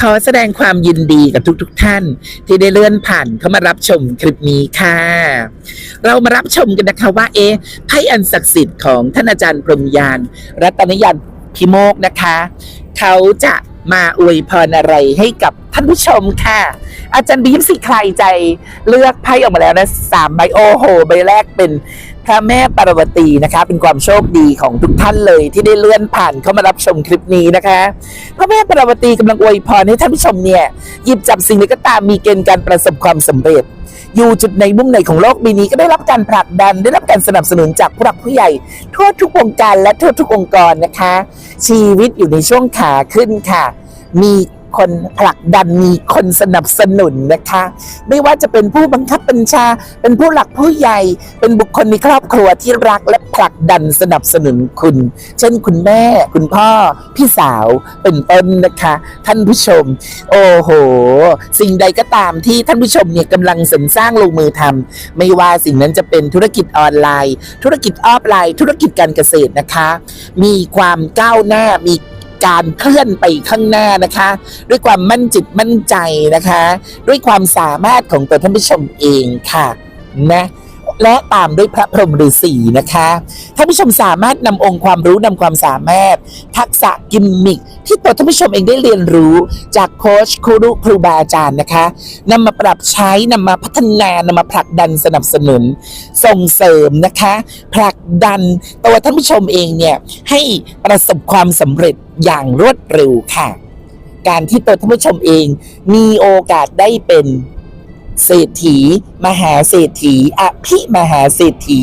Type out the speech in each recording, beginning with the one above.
ขอแสดงความยินดีกับทุกๆทท่าน ที่ได้เลื่อนผ่านเข้ามารับชมคลิปนี้ค่ะ เรามารับชมกันนะคะว่าเอ๊ะไพ่อันศักดิ์สิทธิ์ของท่านอาจารย์พรมยาน รัตนยานพิโมกนะคะ เขาจะมาอวยพรอะไรให้กับท่านผู้ชมค่ะ อาจารย์บีมสิใครใจเลือกไพ่ออกมาแล้วนะสามใบโอโห ใบแรกเป็น พระแม่ปารวตีนะคะ เป็นความโชคดีของทุกท่านเลยที่ได้เลื่อนผ่านเข้ามารับชมคลิปนี้นะคะ พระแม่ปารวตีกำลังอวยพรให้ท่านผู้ชมเนี่ยหยิบจับสิ่งใดก็ตามมีเกณฑ์การประสบความสำเร็จ อยู่จุดในมุมไหนของโลกใบนี้ก็ได้รับการผลักดันได้รับการสนับสนุนจากผู้หลักผู้ใหญ่ ทั่วทุกวงการและทั่วทุกองค์กรนะคะ ชีวิตอยู่ในช่วงขาขึ้นค่ะ มี คนผลักดันมีคนสนับสนุนนะคะ ไม่ว่าจะเป็นผู้บังคับบัญชา เป็นผู้หลักผู้ใหญ่ เป็นบุคคลในครอบครัวที่รักและผลักดันสนับสนุนคุณ เช่นคุณแม่ คุณพ่อ พี่สาวเป็นต้นนะคะ ท่านผู้ชม โอ้โห สิ่งใดก็ตามที่ท่านผู้ชมเนี่ยกำลังสรรสร้างลงมือทำไม่ว่าสิ่งนั้นจะเป็นธุรกิจออนไลน์ ธุรกิจออฟไลน์ ธุรกิจการเกษตรนะคะ มีความก้าวหน้ามี การเคลื่อนไปข้างหน้านะคะ ด้วยความมั่นจิตมั่นใจนะคะ ด้วยความสามารถของตัวท่านผู้ชมเองค่ะนะ และตามด้วยพระพรหมฤาษีนะคะท่านผู้ชมสามารถนำองค์ความรู้นำความสามารถ ทักษะกิมมิคที่ตัวท่านผู้ชมเองได้เรียนรู้จากโค้ชครูครูบาอาจารย์นะคะนำมาปรับใช้นำมาพัฒนานำมาผลักดันสนับสนุน ส่งเสริมนะคะ ผลักดันตัวท่านผู้ชมเองเนี่ยให้ประสบความสำเร็จอย่างรวดเร็วค่ะ การที่ตัวท่านผู้ชมเองมีโอกาสได้เป็น เศรษฐี มหาเศรษฐีอภิมหาเศรษฐี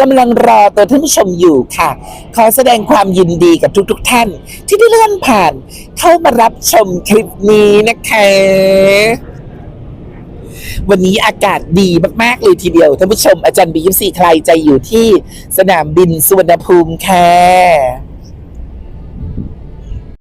กำลังรอตัวท่านผู้ชมอยู่ค่ะ ขอแสดงความยินดีกับทุกๆทท่าน ที่ได้เลื่อนผ่านเข้ามารับชมคลิปนี้นะคะ วันนี้อากาศดีมาก ๆ เลยทีเดียวท่านผู้ชมอาจารย์บียิมซีใครใจอยู่ที่สนามบินสุวรรณภูมิค่ะ